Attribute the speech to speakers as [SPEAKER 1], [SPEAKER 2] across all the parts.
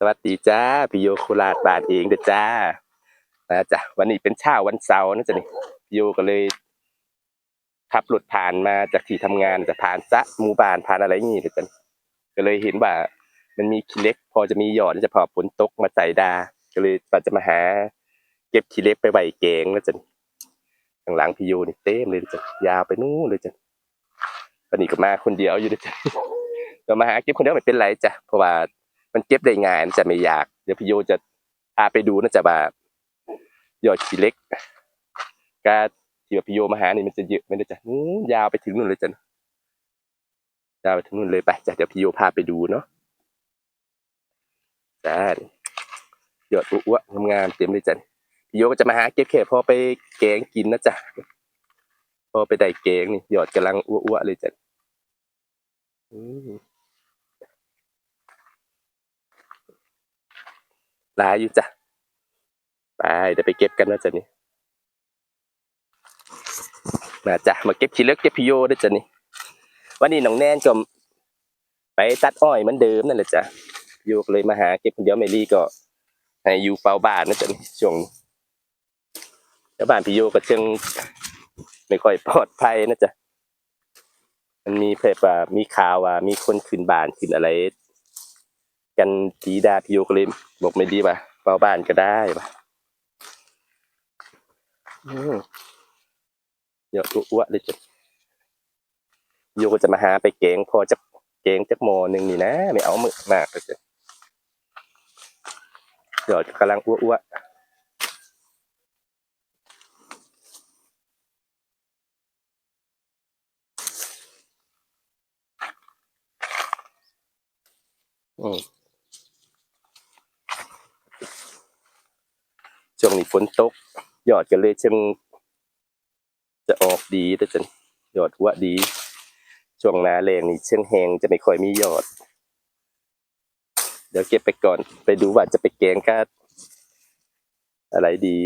[SPEAKER 1] สวัสดีจ้าพี่โยโคราชบานเองเด้อจ้านะจ้ะวันนี้เป็นเช้าวันเสาร์นะจ๊ะนี่พี่โยก็เลยขับรถผ่านมาจากที่ทำงานจะผ่านซะหมู่บ้านผ่านอะไรอย่างงี้เด้อจ้ะก็เลยเห็นว่า มันมีขี้เล็ก พอจะมีหยอดจะพอฝนตกมาใส่ดา ก็เลยว่าจะมาหา เก็บขี้เล็กไปไว้แกงนะจ๊ะข้างหลังพี่โยนี่เต็มเลยจ้ะยาวไปนู่นเลยจ้ะวันนี้ก็มาคนเดียวอยู่เด้อจ้ะก็มาหาเก็บคนเดียวไม่เป็นไรจ้ะเพราะว่า มันเก็บได้ง่ายมันจะไม่ยาก เดี๋ยวพี่โยจะพาไปดูนะจ๊ะว่าหยอดขี้เล็กกาที่ว่าพี่โยมาหานี่มันจะเยอะไหมนะจ๊ะนู้ยาวไปถึงนู่นเลยจ้ะยาวไปถึงนู่นเลยไปจ้ะเดี๋ยวพี่โยพาไปดูเนาะจ้าหยอดอ้วๆงามๆเต็มเลยจ้ะพี่โยก็จะมาหาเก็บแค่พอไปแกงกินนะจ๊ะพอไปได้แกงนี่หยอดกำลังอ้วๆเลยจ้ะอืม หลายอยู่จ้ะไปเดี๋ยวไปเก็บกันนะจ๊ะนี่มาจ้ะมาเก็บขี้เล็กเก็บพิโยด้วยจ้ะนี่วันนี้น้องแนนก็ไปตัดอ้อยเหมือนเดิมนั่นแหละจ้ะโยกเลยมาหาเก็บคนเดียวเมลี่ก็ให้อยู่เฝ้าบ้านนะจ๊ะนี่ช่วงแล้วบ้านพี่โยก็เชิงไม่ค่อยปลอดภัยนะจ๊ะมันมีเพบว่ามีข่าวว่ามีคนขึ้นบ้านขึ้นอะไร กันผีดาพิโยก็เลยบอกไม่ดีป่ะเฝ้าบ้านก็ได้ป่ะเดี๋ยวอ้วๆเลยจ้ะโยก็จะมาหาไปเก่งพอจะเก่งจักหมอหนึ่งนี่นะ ไม่เอามือมากเลยจ้ะเดี๋ยวกำลังอ้วๆอืม ช่วงนี้ ฝนตกยอดกันเลยเช่มจะออกดีแต่จะยอดหัวดี ช่วงหน้าแรงนี่เชิงแหงจะไม่ค่อยมียอด เดี๋ยวเก็บไปก่อนไปดูว่าจะไปแกงกัอะไรดี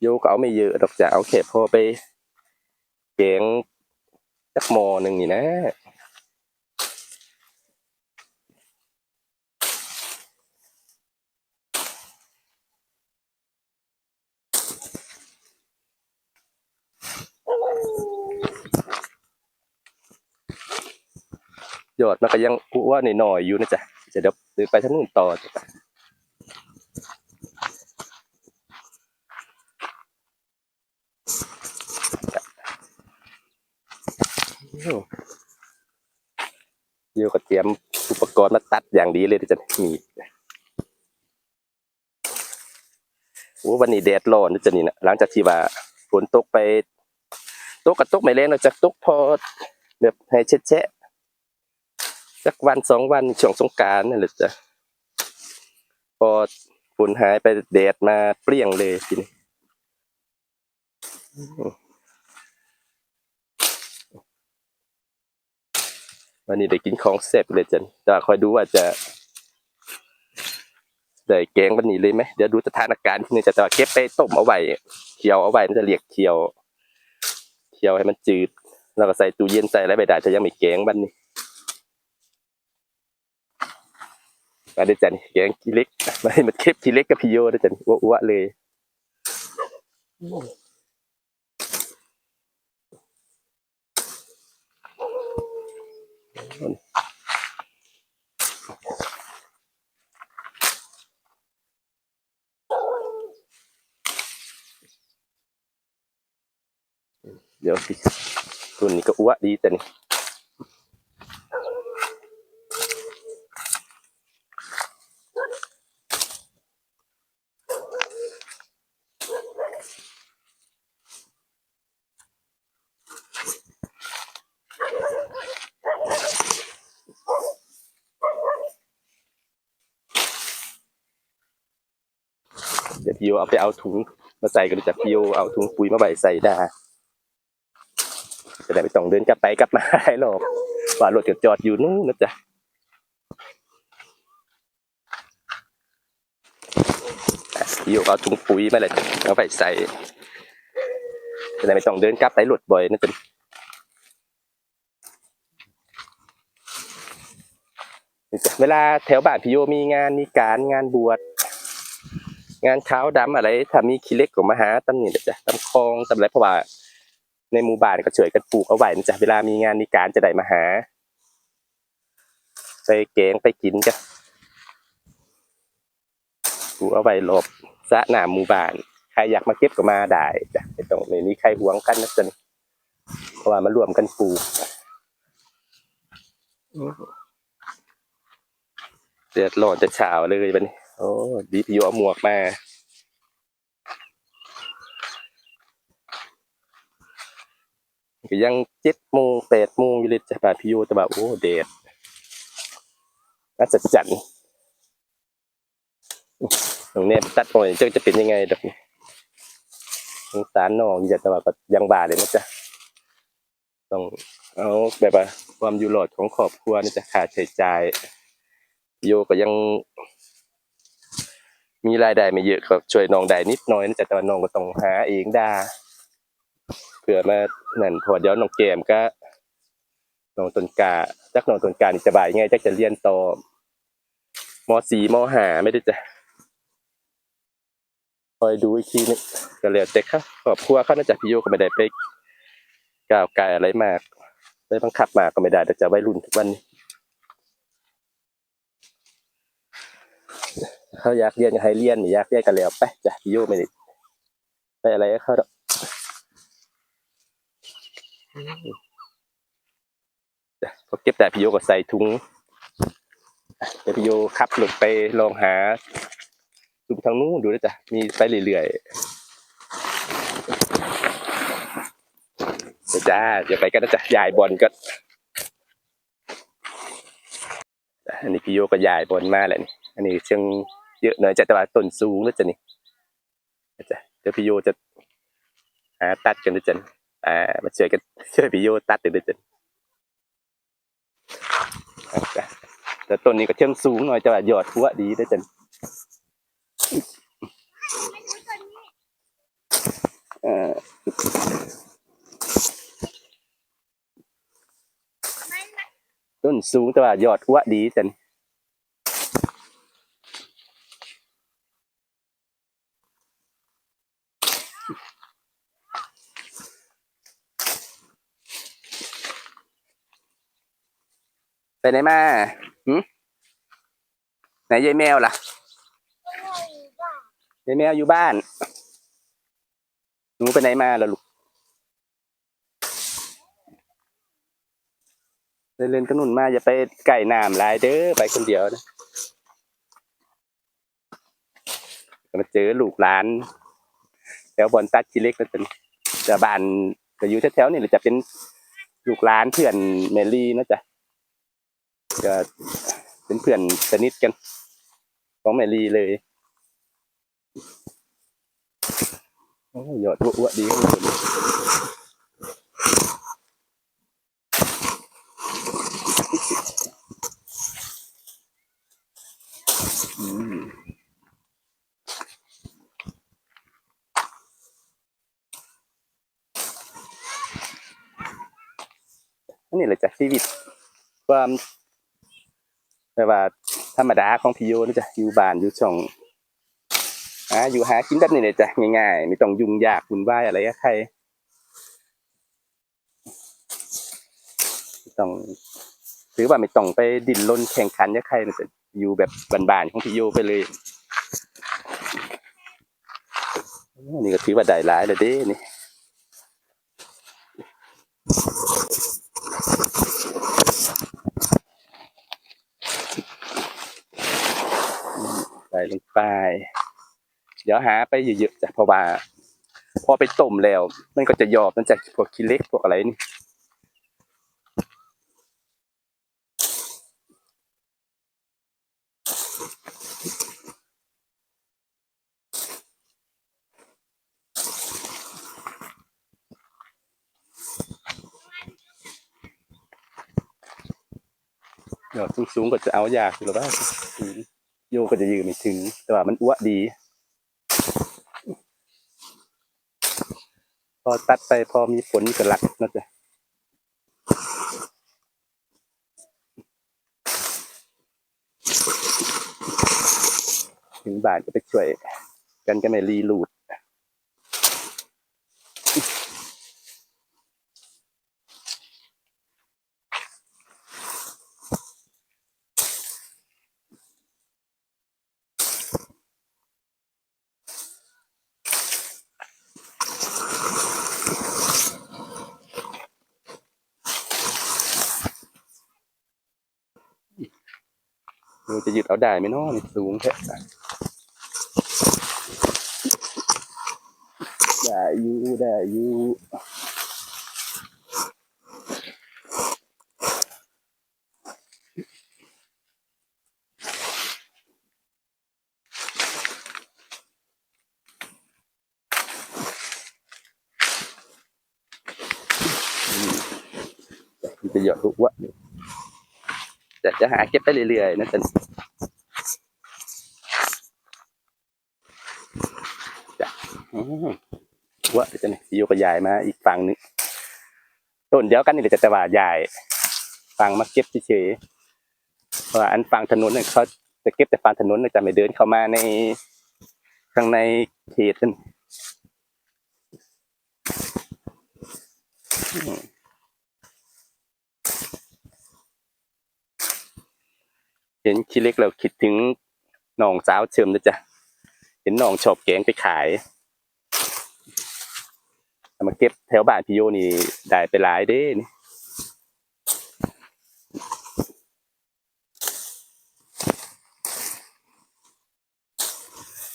[SPEAKER 1] โยก็เอาไม่เยอะดอกจะเอาแค่พอไปแกงจักหมอหนึ่งนี่นะ ยอดมันก็ยังอ้วนหน่อยๆอยู่นะจ๊ะจะเดี๋ยวเดินไปทางนู้นต่อจ้ะโยก็เตรียมอุปกรณ์มาตัดอย่างดีเลยนะจ๊ะมีโอ้วันนี้แดดร้อนนะจ๊ะนี่นะหลังจากที่ว่าฝนตกไปตกกับตกไม่แรงนะจ๊ะตกพอแบบให้เช็ดๆ สักวันสองวันช่วงสงการนั่นแหละจ้ะพอฝนหายไปแดดมาเปรี้ยงเลยทีนี้วันนี้ได้กินของแซ่บเลยจ้ะแต่คอยดูว่าจะได้แกงวันนี้เลยไหมเดี๋ยวดูสถานการณ์ที่นี่จะจะเก็บไปต้มเอาไว้เคี่ยวเอาไว้มันจะเรียกเคี่ยวเคี่ยวให้มันจืด แล้วก็ใส่ตู้เย็นใส่อะไรไปได้จะยังไม่แกงวันนี้ มาได้จันแกงขี้เล็กมาให้มันเก็บขี้เล็กกับพี่โยได้จันอ้วๆเลยเดี๋ยวสิตัวนี้ก็อ้วดีแต่นี่ เดี๋ยวพี่เอาไปเอาถุงมาใส่กันจากพี่โยเอาถุงปุ๋ยมาใบใส่ได้จะได้ไม่ต้องเดินกลับไปกลับมาหรอกว่ารถจอดอยู่นู้นนะจ๊ะโยเอาถุงปุ๋ยมาเลยเอาไปใส่จะได้ไม่ต้องเดินกลับไปรถบ่อยนะจ๊ะเวลาแถวบ้านพี่โยมีงานมีการงานบวช งานขาวดำอะไรถ้ามีขี้เล็กก็มาหาตำนี่แหละจ้ะตำคลองตำอะไรเพราะว่าในหมู่บ้านก็ช่วยกันปลูกเอาไว้นะจ้ะเวลามีงานมีการจะได้มาหาไปแกงไปกินจ้ะปลูกเอาไว้หลบสระหน้าหมู่บ้านใครอยากมาเก็บก็มาได้จ้ะไม่ต้องไม่มีใครหวงกันนะจ๊ะนี่เพราะว่ามันรวมกันปลูกเดือดร้อนจะเช้าเลยบัดนี้โอ้ดีพี่โยเอาหมวกมาก็ยังเจ็ดโมงแปดโมงอยู่เลยจ้ะบาดพี่โยแต่ว่าโอ้เดดน่าจะจันตรงนี้ตัดหน่อยจะจะเป็นยังไงดอกนี่สงสารน้องอย่าแต่ว่าก็ยังบาดเลยนะจ๊ะต้องเอาแบบว่าความอยู่รอดของครอบครัวนี่จะค่าใช้จ่ายโยก็ยัง มีรายได้ไม่เยอะก็ช่วยน้องได้นิดหน่อยนะจ๊ะแต่ว่าน้องก็ต้องหาเองด้เผื่อมานั่นพอเดี๋ยวน้องเกมก็น้องตนกาจักน้องตนกานี่จะบ่ายยังไงจักจะเรียนต่อมสี่มห้าไม่ได้จะคอยดูอีกทีนึงก็แล้วแต่ครับครอบครัวเขาน่าจะพี่โยก็ไม่ได้ไปก้าวไกลอะไรมากไปบังคับมากก็ไม่ได้แต่จะวัยรุ่นทุกวันนี้ เขาอยากเรียนก็ให้เรียนไม่อยากเรียนก็แล้วไปจ้ะพี่โยไม่ได้ไปอะไรก็เขาดอกพอเก็บแต่พี่โยก็ใส่ถุงเดี๋ยวพี่โยขับรถไปลองหาดูทางนู้นดูนะจ๊ะมีไปเรื่อยๆเดี๋ยวจ้าเดี๋ยวไปกันนะจ๊ะยายบอลก็อันนี้พี่โยก็ยายบอลมาแหละนี่อันนี้เชิง เยอะหน่อยจะแต่ว่าต้นสูงนะจ๊ะนี่นะจะเดี๋ยวพี่โยจะหาตัดกันนะจ๊ะอ่ามาช่วยกันช่วยพี่โยตัดดี๋ยวนะจ๊ะอะจ้ะแต่ต้นนี้ก็เชิงสูงหน่อยจะว่าหยอดหัวดีนะจ๊ะเออต้นสูงแต่ว่ายอดอ้วดีจัน ไปไหนมาหืมไหนยายแมวล่ะยายแมวอยู่บ้าน หนูไปไหนมาล่ะลูกเล่นกระนุนมาอย่าไปไก่น้ำลายเด้อไปคนเดียวนะมาเจอลูกหลานแถวบอนตัดชิเล็กก็เป็นจะบ้านจะอยู่แถวๆนี่แหละจะเป็นลูกหลานเพื่อนเมลี่นะจ๊ะ จะเป็นเพื่อนสนิทกันของเมลี่เลยโอ้ยยอดอ้วดีครับทุกคนอืมอันนี้แหละจากชีวิตความ แบบว่าธรรมดาของพี่โยนะจ๊ะอยู่บ้านอยู่ช่องอ่าอยู่หากินแบบนี้เลยจ้ะง่ายๆไม่ต้องยุ่งยากวุ่นวายอะไรกับใครต้องถือว่าไม่ต้องไปดิ้นรนแข่งขันกับใครนะจ๊ะอยู่แบบบานๆของพี่โยไปเลยนี่ก็ถือว่าได้หลายเลยเด้นี่ ลงไป เดี๋ยวหาไปเยอะๆจ้ะเพราะว่าพอไปต้มแล้ว มันก็จะยอบมันจะพวกขี้เล็กพวกอะไรนี่ยอดสูงๆก็จะเอายากหรือว่า โยก็จะยืมไม่ถึง แต่ว่ามันอ้วดี พอตัดไปพอมีฝนก็หลักนะจ๊ะถึงบ้านก็ไปช่วย กันก็ไม่รีลูด เราจะยึดเอาได้ไหมเนาะนี่สูงแค่ได้อยู่ได้อยู่จะหยอดลูกวะนี่ แต่จะหาเก็บไปเรื่อยๆนะแต่อืมว่าเดี๋ยวจะนี่พี่โยกยายมาอีกฝั่งหนึงต้นเดียวกันนี่แหละแต่ว่าย้ายฝั่งมาเก็บเฉยๆเพราะว่าอันฝั่งถนนเนี่ยเขาจะเก็บแต่ฝั่งถนนเนี่ยจะไม่เดินเข้ามาในข้างในเขตนั่นอืม เห็นขี้เล็กเราคิดถึงน้องสาวเชิมนะจ๊ะเห็นน้องชอบแกงไปขายมาเก็บแถวบ้านพี่โยนี่ได้ไปหลายเด้นี่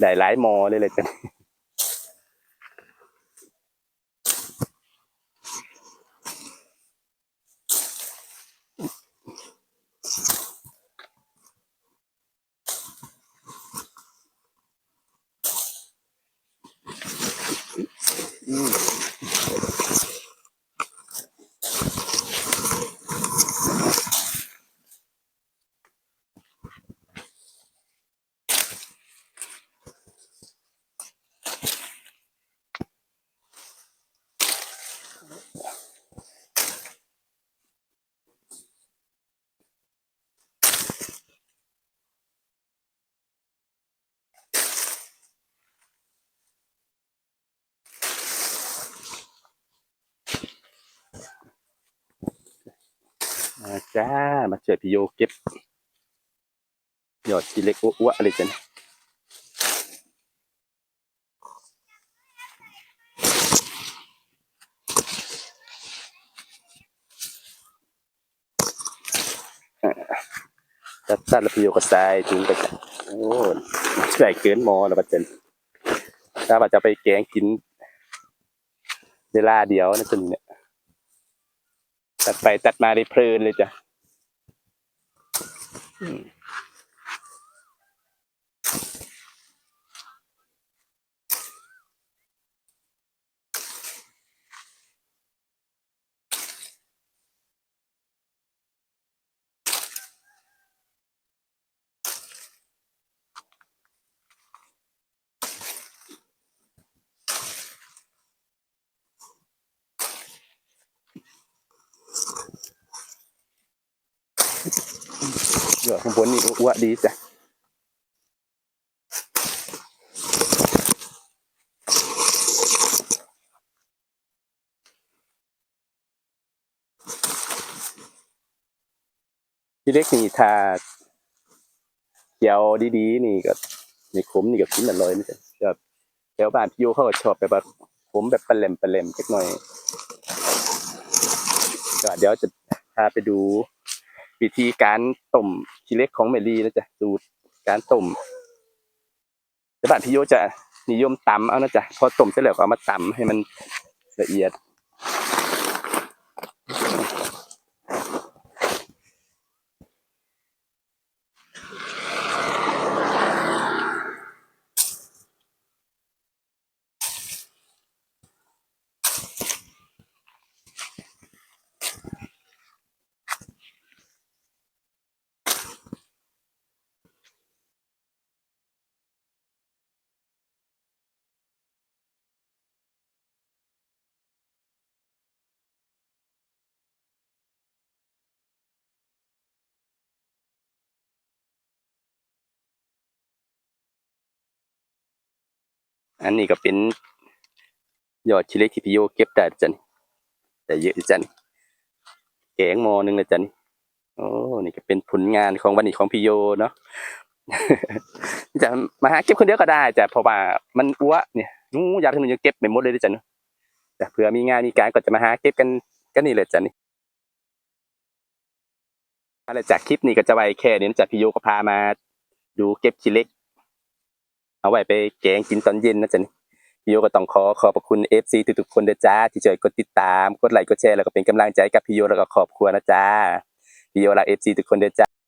[SPEAKER 1] ได้หลายมอเลยเลยจ้ะ จ้า มาเจอพี่โยเก็บยอดทีเล็กอ้วอะไรจ้ะเนี่ยอ่าจัดจัดแล้วพี่โยก็ใส่ถุงไปโอ้ใส่เกินหมอแล้วบัดเจนถ้าว่าจะไปแกงกินเวลาเดียวนะจนเนี่ยตัดไปตัดมาได้เพลินเลยจ้ะ อื มเดี๋ยวข้างบนนี่อ้วดีจ้ะพี่เล็กนี่ถ้าเกี่ยวดีๆ นี่ก็ในขมนี่ก็กินอร่อยนะจ๊ะแบบแถวบ้านพี่โยเขาก็ชอบแบบว่าขมแบบปลาแหลมปลาแหลมสักหน่อยก็เดี๋ยวจะพาไปดู วิธีการต้มขี้เล็กของเมลี่นะจ๊ะสูตรการต้มแต่บ้านพี่โยจะนิยมตำเอานะจ๊ะพอต้มเสร็จแล้วก็เอามาตำให้มันละเอียด อันนี้ก็เป็นยอดชิเล็กที่พี่โยเก็บได้จ้ะนี่แต่เยอะจ้ะนี่แกงมอหนึงเลยจ้ะนี่โอ้นี่ก็เป็นผลงานของวันนี้ของพี่โยเนาะจะมาหาเก็บคนเดียวก็ได้จ้ะเพราะว่ามันอ้วเนี่ยนู้อยากให้หนูยังเก็บไม่หมดเลยด้อจ้ะเนาะแต่เผื่อมีงานมีการก็จะมาหาเก็บกันก็นี่เลยจ้ะนี่อะไรจากคลิปนี้ก็จะไว้แค่นี้นจ้ะพี่โยก็พามา ดูเก็บชิเล็ก เอาไว้ไปแกงกินตอนเย็นนะจ๊ะนี่พี่โยก็ต้องขอขอบคุณเอฟซีทุกๆคนด้วยจ้า ที่ช่วยกดติดตาม กดไลค์กดแชร์แล้วก็เป็นกำลังใจกับพี่โยแล้วก็ครอบครัวนะจ้าพี่โยรัก FC ทุกคนด้วยจ้า